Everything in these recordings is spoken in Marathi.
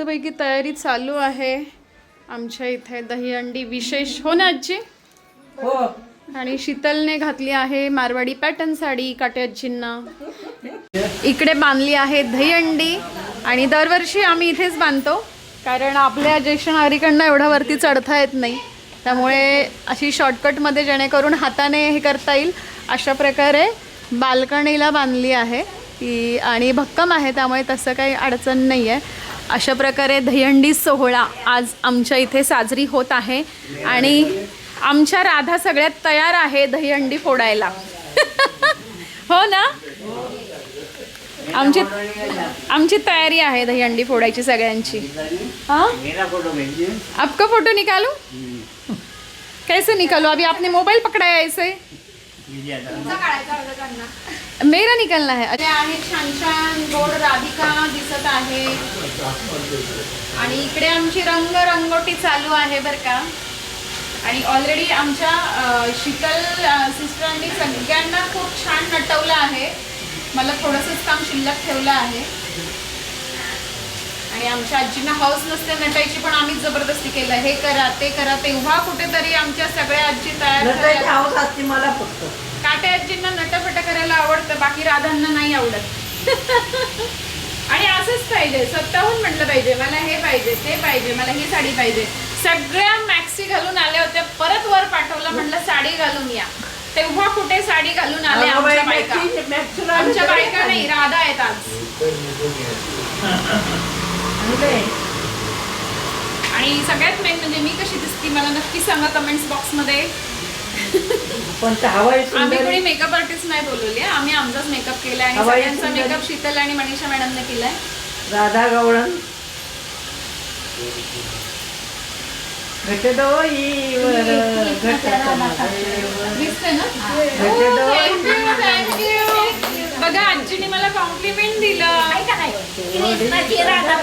मस्तपैकी तयारी चालू आहे. आमच्या इथे दहीहंडी विशेष हो ना आजी? हो. आणि शीतलने घातली आहे मारवाडी पॅटर्न साडी काटे आजींना. इकडे बांधली आहे दहीहंडी आणि दरवर्षी आम्ही इथेच बांधतो. कारण आपल्या ज्येष्ठ नागरिकांना एवढं वरती चढता येत नाही. त्यामुळे अशी शॉर्टकटमध्ये जेणेकरून हाताने हे करता येईल. अशा प्रकारे बाल्कनीला बांधली आहे. की आणि भक्कम आहे त्यामुळे तसं काही अडचण नाही आहे अशा प्रकारे दहीहंडी सोहळा आज आमच्या इथे साजरी होत आहे. आणि आमच्या राधा सगळ्यात तयार आहे दहीहंडी फोडायला. हो ना? आमची आमची तयारी आहे दहीहंडी फोडायची सगळ्यांची. हाँ? फोटो आपका फोटो निकालू? कैसे निकालो? अभी आपने मोबाईल पकड़ा है मेरा निकलना है। अरे आहे छान छान गोड राधिका दिसत आहे. आणि इकडे आमची रंग रंगोटी चालू आहे बरं का. आणि ऑलरेडी आमच्या अ, शीतल सिस्टरांनी सगळ्यांना खूप छान नटवलं आहे. मला थोडंसंच काम शिल्लक ठेवलं आहे. आणि आमच्या आजींना हाऊस नसते नटायची पण आम्हीच जबरदस्ती केलं. हे करा ते करा तेव्हा कुठेतरी आमच्या सगळ्या आजी तयार नटायची झाल्या. हौस असते मला फक्त. काटे आजींना नटफट करायला आवडतं बाकी राधांना नाही आवडत. आणि असंच पाहिजे स्वतःहून म्हटलं पाहिजे मला हे पाहिजे ते पाहिजे मला ही साडी पाहिजे. सगळ्या मॅक्सी घालून आल्या होत्या परत वर पाठवलं म्हटलं साडी घालून या. तेव्हा कुठे साडी घालून आले आमच्या बायका? आमच्या बायका नाही राधा आहेत आज? आणि सगळ्यात मेन म्हणजे मी कशी दिसती मला नक्की सांगा कमेंट्स बॉक्समध्ये पण हवाई आम्ही कोणी मेकअप आर्टिस्ट नाही बोलवली आम्ही आमचाच मेकअप केलाय आणि हवाई सगळ्यांचा सुंदरी. मेकअप शीतल आणि मनीषा मॅडमने केलाय राधा गवळण घटडोईवर घटकमळेवर. दिसते ना भेटे डोळे. thank you, thank you. बघा आजीने मला कॉम्प्लिमेंट दिलं नंदलाला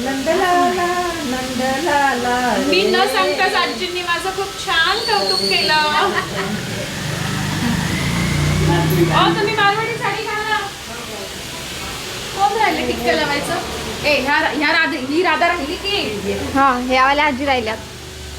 नंदलाला मी न सांगताच आजींनी माझं खूप छान कौतुक केलं. अहो तुम्ही मारवाडी साडी घाला. कोण राहिले टिक्क लावायचं? ए ह्या ह्या राधा ही राधा राहिली की? हा ह्या वाल्या आजी राहिल्यात.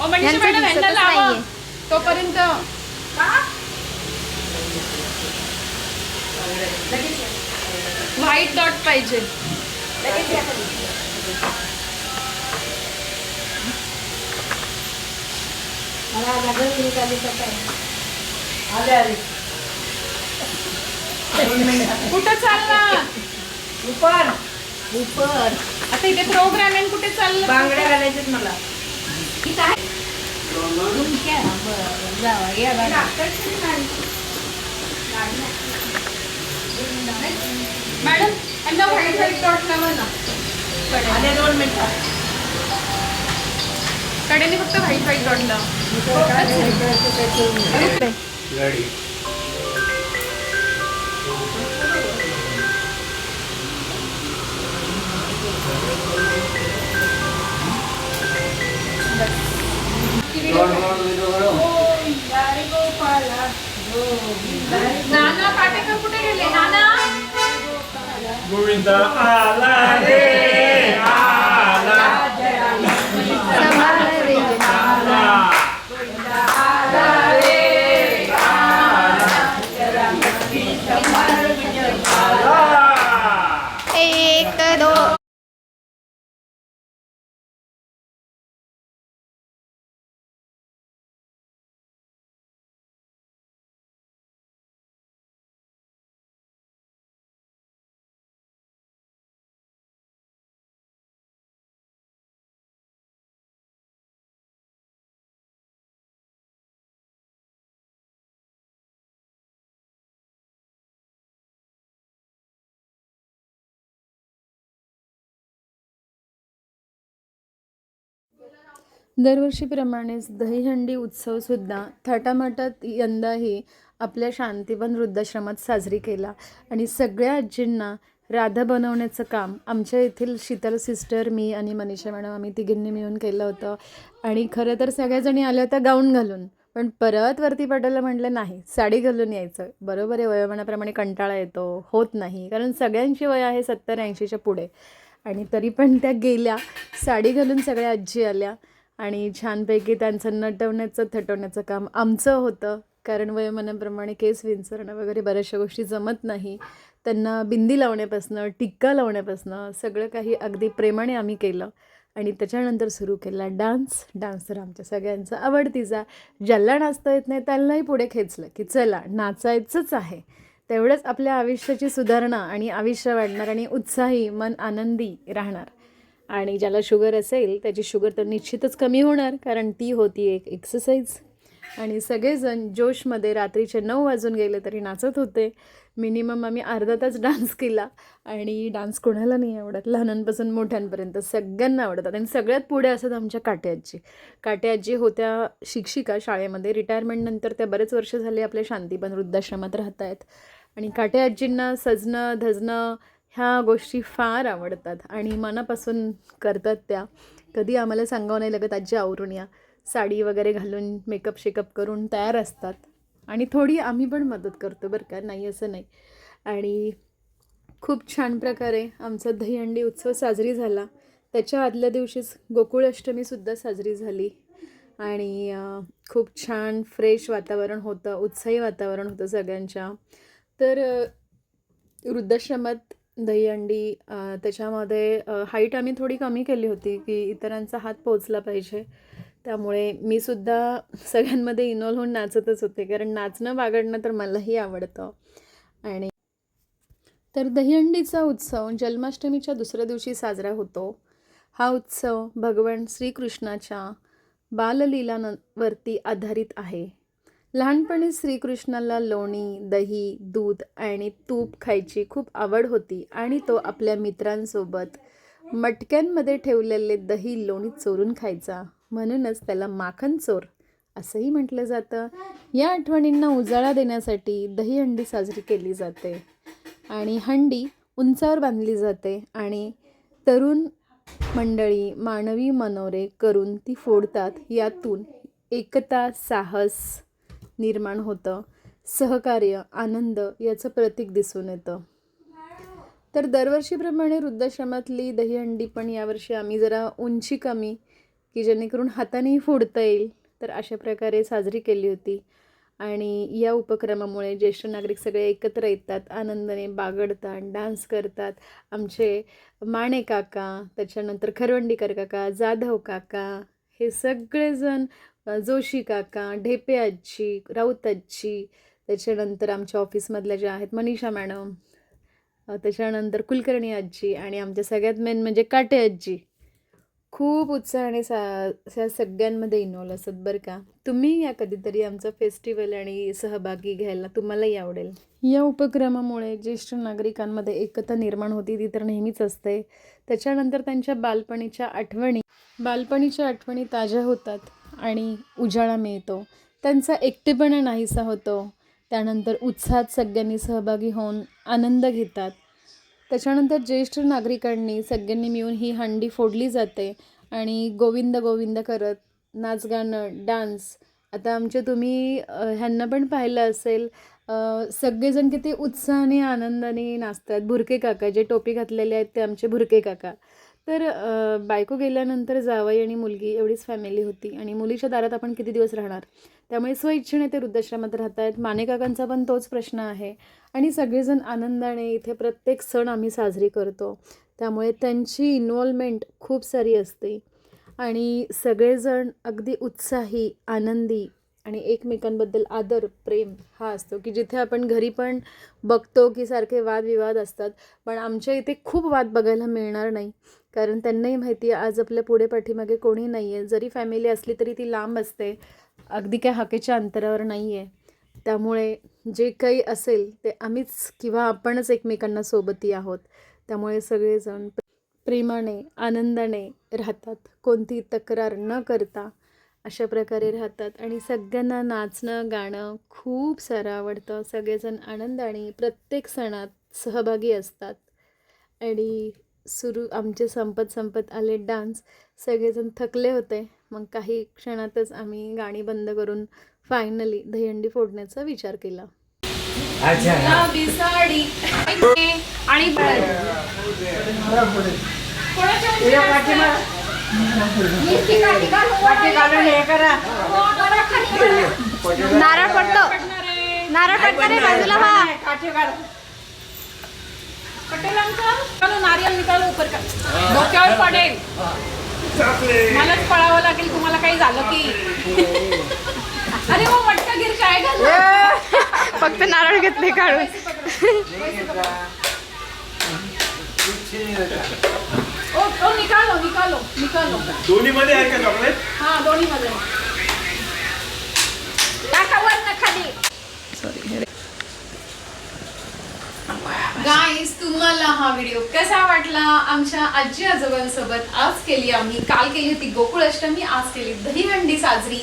ओ मनीषा यांचं मॅडम यांना दिसतच लावा. नाहीये. तोपर्यंत व्हाईट डॉट पाहिजे. आले आले कुठं चालणार उपर. उपर. आता इथे प्रोग्राम आहे कुठे चाललं? बांगड्या घालायच्यात मला. मॅडम यांना व्हाईट व्हाईट डॉट लावा ना कडेने. आले दोन मिनिटं. कडेने फक्त व्हाईट व्हाईट डॉट लावा नाना पाटेकर कुठे गेले नाना गोविंदा आला रे दरवर्षीप्रमाणेच दहीहंडी उत्सवसुद्धा थाटामाटात यंदाही आपल्या शांतीवन वृद्धाश्रमात साजरी केला. आणि सगळ्या आजींना राधा बनवण्याचं काम आमच्या येथील शीतल सिस्टर मी आणि मनीषा मॅडम आम्ही तिघींनी मिळून केलं होतं. आणि खरं तर सगळ्याजणी आल्या होत्या गाऊन घालून. पण परत वरती पटायला म्हटलं नाही साडी घालून यायचं. बरोबर आहे वयोमानाप्रमाणे कंटाळा येतो होत नाही. कारण सगळ्यांची वय आहे सत्तर ऐंशीच्या पुढे. आणि तरी पण त्या गेल्या साडी घालून सगळ्या आजी आल्या. आणि छानपैकी त्यांचं नटवण्याचं थटवण्याचं काम आमचं होतं. कारण वयोमानाप्रमाणे केस विंचरणं वगैरे बऱ्याचशा गोष्टी जमत नाही. त्यांना बिंदी लावण्यापासनं टिक्का लावण्यापासनं सगळं काही अगदी प्रेमाने आम्ही केलं. आणि त्याच्यानंतर सुरू केला डान्स. डान्स तर आमच्या सगळ्यांचा आवडतीचा. ज्याला नाचता येत नाही त्यांनाही पुढे खेचलं की चला नाचायचंच आहे. तेवढंच आपल्या आयुष्याची सुधारणा आणि आयुष्य वाढणार आणि उत्साही मन आनंदी राहणार. आणि ज्याला शुगर असेल त्याची शुगर तर निश्चितच कमी होणार कारण ती होती एक एक्सरसाइज आणि सगळेजण जोशमध्ये रात्रीचे नऊ वाजून गेले तरी नाचत होते. मिनिमम आम्ही अर्धा तास डान्स केला. आणि डान्स कोणाला नाही आवडत. लहानांपासून मोठ्यांपर्यंत सगळ्यांना आवडतात. आणि सगळ्यात पुढे असत आमच्या काट्याजी काट्याजी होत्या शिक्षिका शाळेमध्ये. रिटायरमेंटनंतर त्या बरेच वर्ष झाले आपल्या शांतीपण वृद्धाश्रमात राहत आहेत आणि काट्याजींना सजणं धजणं ह्या गोष्टी फार आवडतात आणि मनापासून करतात त्या. कधी आम्हाला सांगावं नाही लागत आजी आवरून या. साडी वगैरे घालून मेकअप शेकअप करून तयार असतात. आणि थोडी आम्ही पण मदत करतो बरं का नाही असं नाही. आणि खूप छान प्रकारे आमचा दहीहंडी उत्सव साजरी झाला. त्याच्या आदल्या दिवशीच गोकुळाष्टमीसुद्धा साजरी झाली. आणि खूप छान फ्रेश वातावरण होतं उत्साही वातावरण होतं सगळ्यांच्या. तर वृद्धाश्रमात दहीहंडी त्याच्यामध्ये हाईट आम्ही थोडी कमी केली होती की इतरांचा हात पोचला पाहिजे. त्यामुळे मी सुद्धा सगळ्यांमध्ये इन्व्हॉल्व होऊन नाचतच होते कारण नाचणं बागडणं तर मलाही आवडतं. आणि तर दहीहंडीचा उत्सव जन्माष्टमीच्या दुसऱ्या दिवशी साजरा होतो. हा उत्सव भगवान श्रीकृष्णाच्या बाललीलांवरती आधारित आहे. लहानपणी श्रीकृष्णाला लोणी दही दूध आणि तूप खायची खूप आवड होती आणि तो आपल्या मित्रांसोबत मटक्यांमध्ये ठेवलेले दही लोणी चोरून खायचा. म्हणूनच त्याला माखन चोर असंही म्हटलं जातं. या आठवणींना उजाळा देण्यासाठी दही हंडी साजरी केली जाते आणि हंडी उंचावर बांधली जाते आणि तरुण मंडळी मानवी मनोरे करून ती फोडतात. यातून एकता साहस निर्माण होतं. सहकार्य आनंद याचं प्रतीक दिसून येतं. तर दरवर्षीप्रमाणे वृद्धाश्रमातली दहीहंडी पण यावर्षी आम्ही जरा उंची कमी की जेणेकरून हातानेही फोडता येईल तर अशा प्रकारे साजरी केली होती. आणि या उपक्रमामुळे ज्येष्ठ नागरिक सगळे एकत्र येतात आनंदाने बागडतात डान्स करतात. आमचे माणे काका त्याच्यानंतर खरवंडीकर काका जाधव काका हे सगळेजण जोशी काका ढेपे आजी राऊत आजी त्याच्यानंतर आमच्या ऑफिसमधल्या ज्या आहेत मनीषा मॅडम त्याच्यानंतर कुलकर्णी आजी आणि आमच्या सगळ्यात मेन म्हणजे काटे आजी खूप उत्साहाने सा ह्या सगळ्यांमध्ये इन्वॉल्व असत बरं का. तुम्ही या कधीतरी आमचा फेस्टिवल आणि सहभागी घ्यायला तुम्हालाही आवडेल. या उपक्रमामुळे ज्येष्ठ नागरिकांमध्ये एकता निर्माण होती ती तर नेहमीच असते. त्याच्यानंतर त्यांच्या बालपणीच्या आठवणी बालपणीच्या आठवणी ताज्या होतात. आणि उजाळा मिळतो. त्यांचा एकटेपणा नाहीसा होतो. त्यानंतर उत्साहात सगळ्यांनी सहभागी होऊन आनंद घेतात. त्याच्यानंतर ज्येष्ठ नागरिकांनी सगळ्यांनी मिळून ही हंडी फोडली जाते आणि गोविंद गोविंद करत नाचगाणं डान्स. आता आमचे तुम्ही ह्यांना पण पाहिलं असेल सगळेजण किती उत्साहाने आनंदाने नाचतात. भुरके काका जे टोपी घातलेले आहेत ते आमचे भुरके काका. तर बायको गेल्यानंतर जावई आणि मुलगी एवढीच फॅमिली होती आणि मुलीच्या दारात आपण किती दिवस राहणार? त्यामुळे स्वइच्छेने ते वृद्धाश्रमात राहत आहेत मानेकाकांचा पण तोच प्रश्न आहे. आणि सगळेजण आनंदाने इथे प्रत्येक सण आम्ही साजरी करतो. त्यामुळे त्यांची इन्व्हॉल्वमेंट खूप सारी असते. आणि सगळेजण अगदी उत्साही आनंदी आणि एकमेकांबद्दल आदर प्रेम हा असतो की जिथे आपण घरी पण बघतो की सारखे वादविवाद असतात. पण आमच्या इथे खूप वाद बघायला मिळणार नाही. कारण त्यांनाही माहिती आहे आज आपल्या पुढे पाठीमागे कोणी नाही आहे जरी फॅमिली असली तरी ती लांब असते. अगदी काय हाकेच्या अंतरावर नाही आहे त्यामुळे जे काही असेल ते आम्हीच किंवा आपणच एकमेकांना सोबती आहोत. त्यामुळे सगळेजण प्रेमाने आनंदाने राहतात. कोणती तक्रार न करता अशा प्रकारे राहतात. आणि सगळ्यांना नाचणं गाणं खूप सारं आवडतं. सगळेजण आनंदाने प्रत्येक सणात सहभागी असतात. आणि सुरू आमचे संपत संपत आले डान्स सगळेजण थकले होते. मग काही क्षणातच आम्ही गाणी बंद करून फायनली दहीहंडी फोडण्याचा विचार केला. आणि हे नारळ पडतो. नारळ पडतो रे बाजूला चलो नारियल निकालो ऊपर का डोक्यावर पडेल. मलाच पळावं लागेल तुम्हाला काही झालं की. अरे मग मटका गिर काय घाल फक्त नारळ घेतले काढून. ओ ओ निकालो निकालो निकालो. दोन्ही मध्ये आहे का चॉकलेट हा दोन्ही मध्ये टाका वर ना खाली गाईज तुम्हाला हा व्हिडिओ कसा वाटला? आमच्या आजी आजोबांसोबत आज केली आम्ही काल केली होती गोकुळ अष्टमी आज केली दहीहंडी साजरी.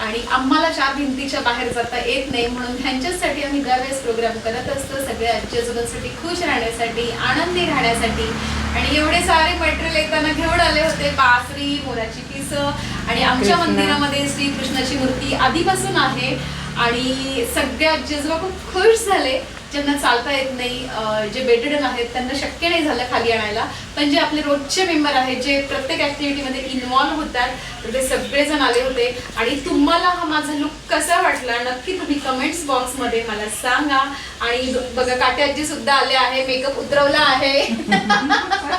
आणि आम्हाला चार भिंतीच्या बाहेर जाता येत नाही म्हणून ह्यांच्यासाठी आम्ही दरवेळेस प्रोग्राम करत असतो. सगळ्या आजी आजोबांसाठी खुश राहण्यासाठी आनंदी राहण्यासाठी. आणि एवढे सारे मटेरियल येताना घेऊन आले होते बासरी मोराची पिसं आणि आमच्या मंदिरामध्ये श्रीकृष्णाची मूर्ती आधीपासून आहे. आणि सगळ्या आजी आजोबा खूप खुश झाले. ज्यांना चालता येत नाही जे बेटेडन आहेत त्यांना शक्य नाही झालं खाली आणायला. पण जे आपले रोजचे मेंबर आहेत जे प्रत्येक ऍक्टिव्हिटीमध्ये इन्व्हॉल्व्ह होतात तर ते सगळेजण आले होते. आणि तुम्हाला हा माझा लुक कसा वाटला? नक्की तुम्ही कमेंट्स बॉक्समध्ये मला सांगा. आणि बघा काटे आजी सुद्धा आले आहे मेकअप उतरवला आहे.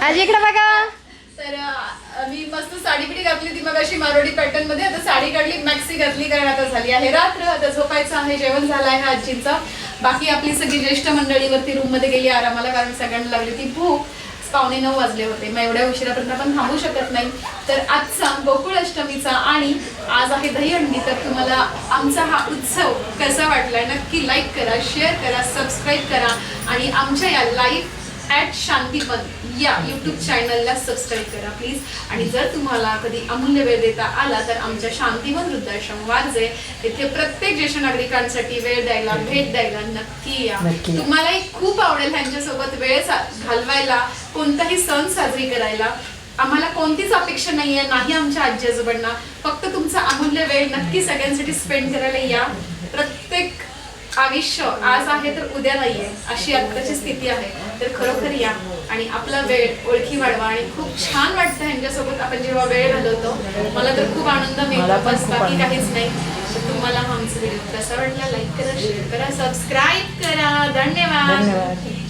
आजी इकडे बघा. तर मी मस्त साडी बिडी घातली ती मग अशी मारोडी पॅटर्नमध्ये. आता साडी काढली मॅक्सी घातली कारण आता झाली आहे रात्र. आता झोपायचं आहे जेवण झालं आहे आजींचा. बाकी आपली सगळी ज्येष्ठ मंडळीवरती रूममध्ये गेली आरामाला कारण सगळ्यांना लागली. ती भूक पावणे नऊ वाजले होते. मग एवढ्या उशिरापर्यंत आपण थांबू शकत नाही. तर आजचा गोकुळ अष्टमीचा आणि आज आहे दहीहंडी तर तुम्हाला आमचा हा उत्सव कसा वाटला नक्की लाईक करा शेअर करा सबस्क्राईब करा. आणि आमच्या या लाईव्ह ॲट शांतीपन या यूट्यूब चॅनलला सबस्क्राईब करा प्लीज आणि जर तुम्हाला कधी अमूल्य वेळ देता आला तर आमच्या शांतीवन वृद्धाश्रम वारजे तिथे प्रत्येक ज्येष्ठ नागरिकांसाठी वेळ द्यायला भेट द्यायला नक्की या. तुम्हालाही खूप आवडेल ह्यांच्यासोबत वेळ घालवायला कोणताही सण साजरी करायला. आम्हाला कोणतीच अपेक्षा नाहीये नाही आमच्या आजी आजोबांना फक्त तुमचा अमूल्य वेळ नक्की सगळ्यांसाठी स्पेंड करायला या. प्रत्येक आयुष्य आज आहे तर उद्या नाहीये अशी आत्ताची स्थिती आहे. तर खरोखर या. आणि आपला वेळ ओळखी वाढवा. आणि खूप छान वाटतं ह्यांच्यासोबत आपण जेव्हा वेळ घालवतो. मला तर खूप आनंद मिळतो. बस बाकी. काहीच नाही. तर तुम्हाला हा आमचा व्हिडिओ कसा वाटला? लाईक करा शेअर करा सबस्क्राईब करा. धन्यवाद.